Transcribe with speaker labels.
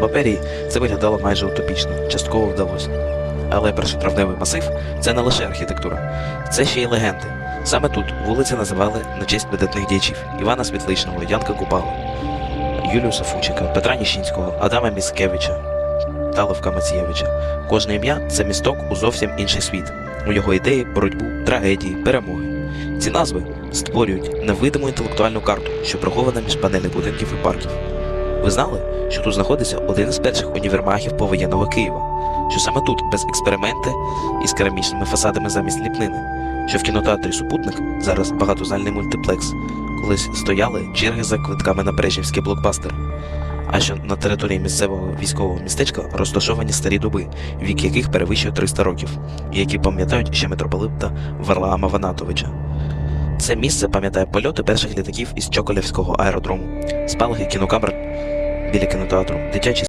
Speaker 1: папері це виглядало майже утопічно, частково вдалося. Але першотравневий масив це не лише архітектура, це ще й легенди. Саме тут вулиці називали на честь видатних діячів Івана Світличного, Янка Купала, Юліуса Фучика, Петра Ніщинського, Адама Міскевича та Левка Мацієвича. Кожне ім'я це місток у зовсім інший світ. У його ідеї, боротьбу, трагедії, перемоги. Ці назви створюють невидиму інтелектуальну карту, що прихована між панельних будинків і парків. Ви знали, що тут знаходиться один із перших універмагів повоєнного Києва, що саме тут, без експерименти із керамічними фасадами замість ліпнини, що в кінотеатрі Супутник зараз багатозальний мультиплекс, колись стояли черги за квитками на Брежнівський блокбастер. А що на території місцевого військового містечка розташовані старі дуби, вік яких перевищує 300 років, і які пам'ятають ще митрополита Варлаама Ванатовича. Це місце пам'ятає польоти перших літаків із Чоколівського аеродрому, спалахи кінокамер біля кінотеатру, дитячі